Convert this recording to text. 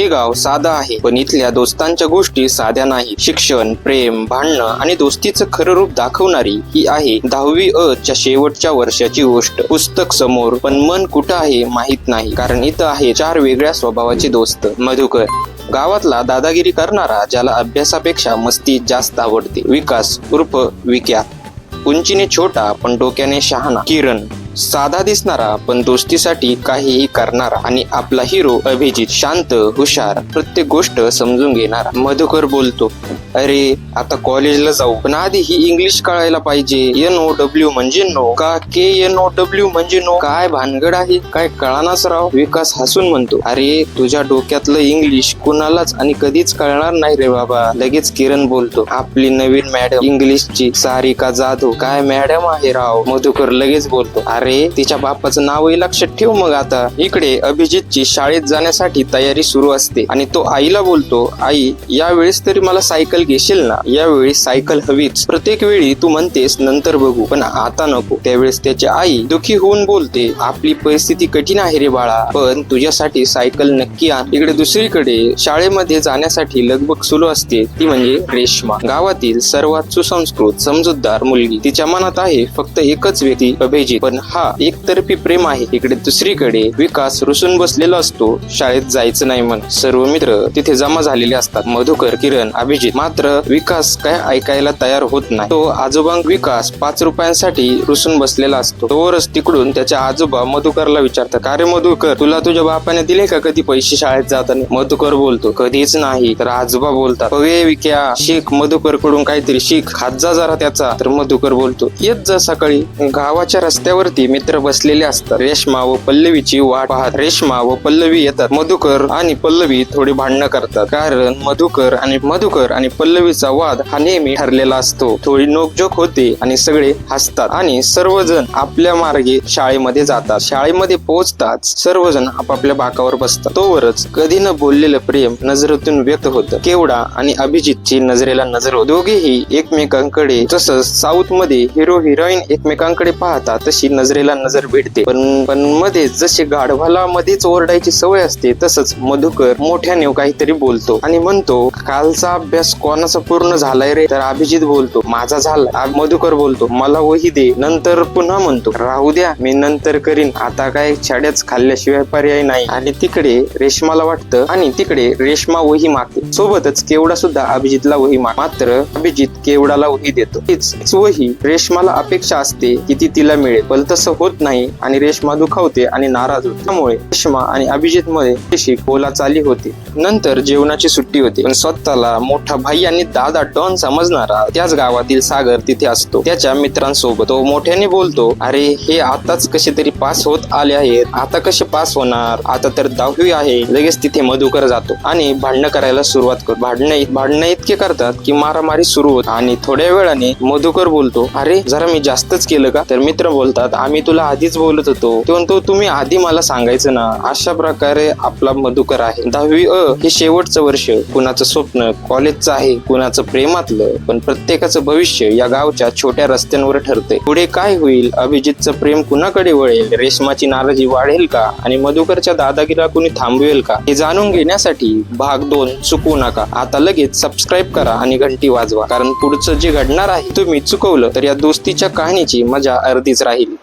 हे गाव साधं आहे. पण इथल्या दोस्तांच्या गोष्टी साध्या नाही शिक्षण प्रेम भांडणं आणि दोस्तीचं खरं रूप दाखवणारी ही आहे दहावी अ च्या शेवटच्या वर्षाची गोष्ट. पुस्तक समोर पण मन कुठं आहे माहीत नाही. कारण इथं आहे चार वेगळ्या स्वभावाचे दोस्त. मधुकर. गावातला दादागिरी करणारा ज्याला अभ्यासापेक्षा मस्ती जास्त आवडते. विकास उर्फ विक्या. उंचीने छोटा पण डोक्याने शहाणा. किरण. साधा दिसणारा पण दोस्तीसाठी काहीही करणारा आणि आपला हिरो अभिजित शांत हुशार प्रत्येक गोष्ट समजून घेणारा. मधुकर बोलतो अरे आता कॉलेजला जाऊ पण आधी ही इंग्लिश कळायला पाहिजे. एन ओ डब्ल्यू म्हणजे नो का के एन ओ डब्ल्यू म्हणजे नो काय भानगड आहे? काय कळानाच राव. विकास हसून म्हणतो अरे तुझ्या डोक्यातलं इंग्लिश कुणालाच आणि कधीच कळणार नाही रे बाबा. लगेच किरण बोलतो आपली नवीन मॅडम इंग्लिशची सारिका जाधव. काय मॅडम आहे राव? मधुकर लगेच बोलतो अरे तिच्या बापाचं नावही लक्षात ठेव मग आता. इकडे अभिजितची शाळेत जाण्यासाठी तयारी सुरू असते आणि तो आईला बोलतो आई यावेळेस तरी मला सायकल घेशील ना? यावेळी सायकल हवीच. प्रत्येक वेळी तू म्हणतेस नंतर बघू पण आता नको. त्यावेळेस त्याची आई दुखी होऊन बोलते आपली परिस्थिती कठीण आहे रे बाळा पण तुझ्यासाठी सायकल नक्की आण. इकडे दुसरीकडे शाळेमध्ये जाण्यासाठी लगबग सुरू असते ती म्हणजे रेश्मा. गावातील सर्वात सुसंस्कृत समजूतदार मुलगी. तिच्या मनात आहे फक्त एकच व्यक्ती अभिजित. पण हा एकतर्फी प्रेम आहे. इकडे दुसरीकडे विकास रुसून बसलेला असतो. शाळेत जायचं नाही म्हण. सर्व मित्र तिथे जमा झालेले असतात. मधुकर किरण अभिजित. मात्र विकास काय ऐकायला तयार होत नाही. तो आजोबांक विकास पाच रुपयांसाठी रुसून बसलेला असतो. तोवरच तिकडून त्याच्या आजोबा मधुकरला विचारतात अरे मधुकर? तुला तुझ्या बापाने दिले का कधी पैसे शाळेत जाताना? मधुकर बोलतो कधीच नाही. तर आजोबा बोलतात "अगे विक्या शीख मधुकरकडून काहीतरी शीख खात जा जरा त्याचा. तर मधुकर बोलतो येत जा सकाळी. गावाच्या रस्त्यावरती मित्र बसलेले असतात. रेश्मा व पल्लवीची वाट पाहत रेश्मा व पल्लवी येतात. मधुकर आणि पल्लवी थोडी भांडणं करतात. कारण मधुकर आणि मधुकर आणि पल्लवीचा वाद हा नेहमी ठरलेला असतो. थोडी नोकझोक होते आणि सगळे हसतात आणि सर्वजण आपल्या मार्गे शाळेमध्ये जातात. शाळेमध्ये पोहोचताच सर्वजण आपापल्या बाकावर बसतात. तोवरच कधी न बोललेलं प्रेम नजरेतून व्यक्त होतं. केवडा आणि अभिजितची नजरेला नजर होत. दोघेही एकमेकांकडे जसं साऊथमध्ये हिरो हिरोईन एकमेकांकडे पाहतात तशी नजरेला नजर भेटते. पण पण मध्ये जसे गाढवाला मध्येच ओरडायची सवय असते तसंच मधुकर मोठ्याने काहीतरी बोलतो. आणि म्हणतो कालचा अभ्यास कोणाचा पूर्ण झालाय रे? तर अभिजित बोलतो माझा झाला. मधुकर बोलतो मला वही दे नंतर पुन्हा म्हणतो. राहू द्या मी नंतर करीन. आता काय छाड्याच खाल्ल्याशिवाय पर्याय नाही. आणि तिकडे रेशमाला वाटतं आणि तिकडे रेशमा वही मागते. सोबतच केवडा सुद्धा अभिजितला वही माग मात्र अभिजित केवडाला वही देतो. तीच वही रेशमाला अपेक्षा असते की ती तिला मिळेल. पण तसं होत नाही आणि रेशमा दुखावते आणि नाराज होते. त्यामुळे रेशमा आणि अभिजित मध्ये तशी बोला चाली होती. नंतर जेवणाची सुट्टी होती. पण स्वतःला मोठा भाई आणि दादा डॉन समजणारा त्याच गावातील सागर तिथे असतो. त्याच्या मित्रांसोबत तो मोठ्याने बोलतो अरे हे आताच कसे तरी पास होत आले आहेत. आता कसे पास होणार? आता तर दहावी आहे. लगेच तिथे मधुकर जातो आणि भांडणं करायला सुरुवात करतो. भांडणं भांडणं इतके करतात की मारामारी सुरू होत आणि थोड्या वेळाने मधुकर बोलतो अरे जरा मी जास्तच केलं का? तर मित्र बोलतात आम्ही तुला आधीच बोलत होतो. ते म्हणतो तुम्ही आधी मला सांगायचं ना अशा प्रकारे आपला मधुकर आहे. दहावी अ हे शेवटचं वर्ष कुणाचं स्वप्न कॉलेजचं आहे कुणाचं प्रेमातलं पण प्रत्येकाचं भविष्य या गावच्या छोट्या रस्त्यांवर ठरते पुढे काय होईल? अभिजितचं प्रेम कुणाकडे वळेल? रेशमाची नाराजी वाढेल का? आणि मधुकरच्या दादागिरीला कुणी थांबवेल का? हे जाणून घेण्यासाठी भाग दोन चुकवू नका. आता लगेच सबस्क्राईब करा आणि घंटी वाजवा. कारण पुढचं जे घडणार आहे तुम्ही चुकवलं तर या दोस्तीच्या कहाणीची मजा अर्धीच राहील.